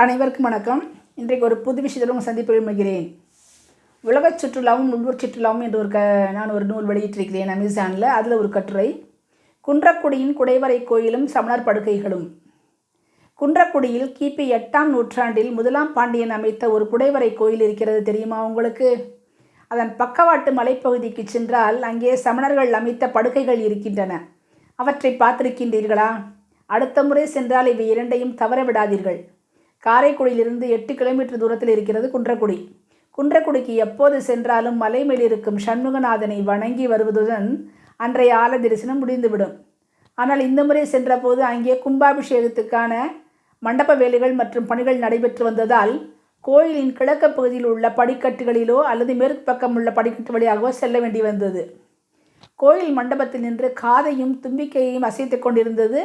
அனைவருக்கும் வணக்கம். இன்றைக்கு ஒரு புது விஷயத்தில் உங்கள் சந்திப்பு விரும்புகிறேன். உலகச் சுற்றுலாவும் உள்ளூர் சுற்றுலாவும் என்று ஒரு க நான் ஒரு நூல் வெளியிட்டிருக்கிறேன் அமேசானில் அதில் ஒரு கட்டுரை. குன்றக்குடியின் குடைவரை கோயிலும் சமணர் படுகைகளும் குன்றக்குடியில் கிபி எட்டாம் நூற்றாண்டில் முதலாம் பாண்டியன் அமைத்த ஒரு குடைவரை கோயில் இருக்கிறது தெரியுமா உங்களுக்கு? அதன் பக்கவாட்டு மலைப்பகுதிக்கு சென்றால் அங்கே சமணர்கள் அமைத்த படுகைகள் இருக்கின்றன. அவற்றை பார்த்திருக்கின்றீர்களா? அடுத்த முறை சென்றால் இவை இரண்டையும் தவற விடாதீர்கள். காரைக்குடியிலிருந்து எட்டு கிலோமீட்டர் தூரத்தில் இருக்கிறது குன்றக்குடி. குன்றக்குடிக்கு எப்போது சென்றாலும் மலை மேல் இருக்கும் சண்முகநாதனை வணங்கி வருவதுடன் அன்றைய ஆல தரிசனம் முடிந்துவிடும். ஆனால் இந்த முறை சென்றபோது அங்கே கும்பாபிஷேகத்துக்கான மண்டப வேலைகள் மற்றும் பணிகள் நடைபெற்று வந்ததால் கோயிலின் கிழக்கு பகுதியில் உள்ள படிக்கட்டுகளிலோ அல்லது மேற்கு பக்கம் உள்ள படிக்கட்டு வழியாகவோ செல்ல வேண்டி வந்தது. கோயில் மண்டபத்தில் நின்று காதையும் தும்பிக்கையையும் அசைத்து கொண்டிருந்தது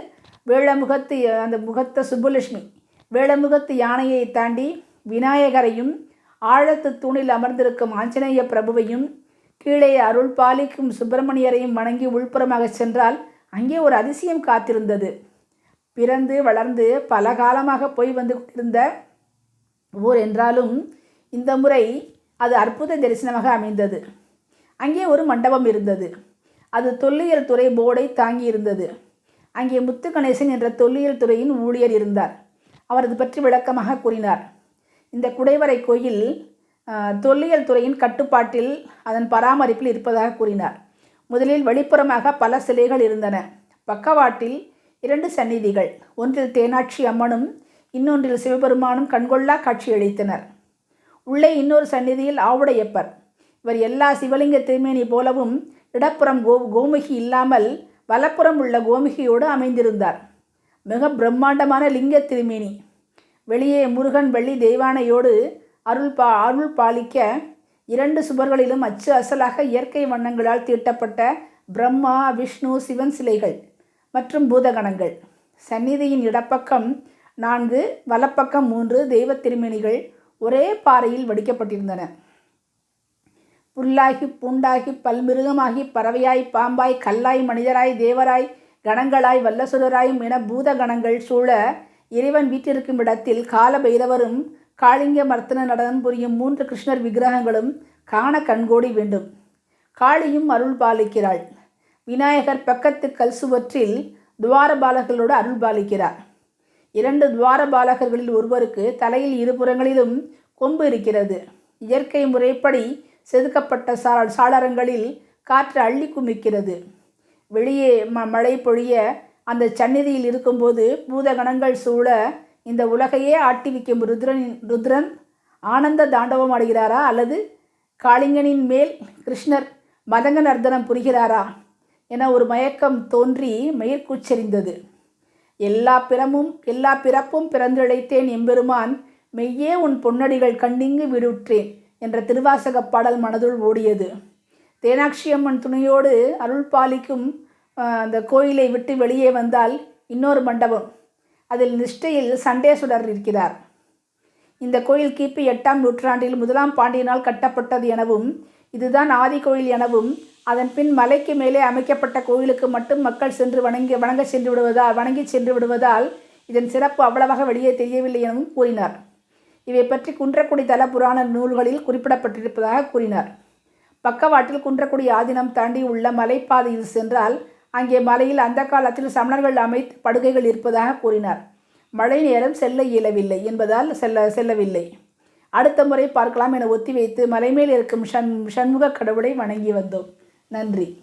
வேளமுகத்து அந்த முகத்த சுப்புலட்சுமி. வேளமுகத்து யானையை தாண்டி விநாயகரையும் ஆழத்து தூணில் அமர்ந்திருக்கும் ஆஞ்சநேய பிரபுவையும் கீழே அருள் பாலிக்கும் சுப்பிரமணியரையும் வணங்கி உள்புறமாக சென்றால் அங்கே ஒரு அதிசயம் காத்திருந்தது. பிறந்து வளர்ந்து பல காலமாக போய் வந்து கொண்டிருந்த ஊர் என்றாலும் இந்த முறை அது அற்புத தரிசனமாக அமைந்தது. அங்கே ஒரு மண்டபம் இருந்தது. அது தொல்லியல் துறை போர்டை தாங்கி இருந்தது அங்கே முத்து கணேசன் என்ற தொல்லியல் துறையின் ஊழியர் இருந்தார். அவரது பற்றி விளக்கமாக கூறினார். இந்த குடைவரை கோயில் தொல்லியல் துறையின் கட்டுப்பாட்டில் அதன் பராமரிப்பில் இருப்பதாக கூறினார். முதலில் வெளிப்புறமாக பல சிலைகள் இருந்தன. பக்கவாட்டில் இரண்டு சந்நிதிகள் ஒன்றில் தேனாட்சி அம்மனும் இன்னொன்றில் சிவபெருமானும் கண்கொள்ளா காட்சியளித்தனர். உள்ளே இன்னொரு சந்நிதியில் ஆவுடையப்பர். இவர் எல்லா சிவலிங்க திருமேனி போலவும் இடப்புறம் கோ கோமுகி இல்லாமல் வலப்புறம் உள்ள கோமுகியோடு அமைந்திருந்தார். மிக பிரம்மாண்டமான லிங்க திருமேனி. வெளியே முருகன் வெள்ளி தெய்வானையோடு அருள் பா அருள் பாலிக்க இரண்டு சுவர்களிலும் அச்சு அசலாக இயற்கை வண்ணங்களால் தீட்டப்பட்ட பிரம்மா விஷ்ணு சிவன் சிலைகள் மற்றும் பூதகணங்கள். சந்நிதியின் இடப்பக்கம் நான்கு வலப்பக்கம் மூன்று தெய்வ திருமேனிகள் ஒரே பாறையில் வடிக்கப்பட்டிருந்தன. புல்லாகி பூண்டாகி பல்மிருகமாகி பறவையாய் பாம்பாய் கல்லாய் மனிதராய் தேவராய் கணங்களாய் வல்லசுரராயும் என பூத கணங்கள் சூழ இறைவன் வீட்டிருக்கும் இடத்தில் கால பைரவரும் காளிங்க மர்த்தன நடனம் புரியும் மூன்று கிருஷ்ணர் விக்கிரகங்களும் காண கண்கோடி வேண்டும். காளியும் அருள் பாலிக்கிறாள். விநாயகர் பக்கத்து கல் சுவற்றில் துவாரபாலகர்களோடு அருள் பாலிக்கிறார். இரண்டு துவாரபாலகர்களில் ஒருவருக்கு தலையில் இருபுறங்களிலும் கொம்பு இருக்கிறது. இயற்கை முறைப்படி செதுக்கப்பட்ட சா சாளரங்களில் காற்று அள்ளி குமிக்கிறது. வெளியே ம மழை பொழிய அந்த சந்நிதியில் இருக்கும்போது பூதகணங்கள் சூழ இந்த உலகையே ஆட்டிவிக்கும் ருத்ரனின் ருத்ரன் ஆனந்த தாண்டவம் அடைகிறாரா அல்லது காளிங்கனின் மேல் கிருஷ்ணர் மதங்க நர்தனம் புரிகிறாரா? என ஒரு மயக்கம் தோன்றி மயிர்கூச்செறிந்தது. எல்லா பிறமும் எல்லா பிறப்பும் பிறந்திழைத்தேன் எம்பெருமான் மெய்யே உன் பொன்னடிகள் கண்டிங்கு விடுற்றேன் என்ற திருவாசகப் பாடல் மனதுள் ஓடியது. தேனாட்சி அம்மன் துணையோடு அருள் பாலிக்கும் அந்த கோயிலை விட்டு வெளியே வந்தால் இன்னொரு மண்டபம். அதில் நிஷ்டையில் சண்டேஸ்வரர் இருக்கிறார் இந்த கோயில் கிபி எட்டாம் நூற்றாண்டில் முதலாம் பாண்டியனால் கட்டப்பட்டது எனவும் இதுதான் ஆதி கோயில் எனவும் அதன் பின் மலைக்கு மேலே அமைக்கப்பட்ட கோயிலுக்கு மட்டும் மக்கள் சென்று வணங்கி வணங்க சென்று விடுவதால் வணங்கி சென்று விடுவதால் இதன் சிறப்பு அவ்வளவாக வெளியே தெரியவில்லை எனவும் கூறினார். இவை பற்றி குன்றக்குடி தல புராண நூல்களில் குறிப்பிடப்பட்டிருப்பதாக கூறினார். பக்கவாட்டில் குன்றக்குடி ஆதினம் தாண்டி உள்ள மலைப்பாதையில் சென்றால் அங்கே மலையில் அந்த காலத்தில் சமணர்கள் அமைத்து படுகைகள் இருப்பதாக கூறினார். மழை நேரம் செல்ல இயலவில்லை என்பதால் செல்ல செல்லவில்லை. அடுத்த முறை பார்க்கலாம் என ஒத்திவைத்து மலைமேல் இருக்கும் ஷண் ஷண்முக கடவுளை வணங்கி வந்தோம். நன்றி.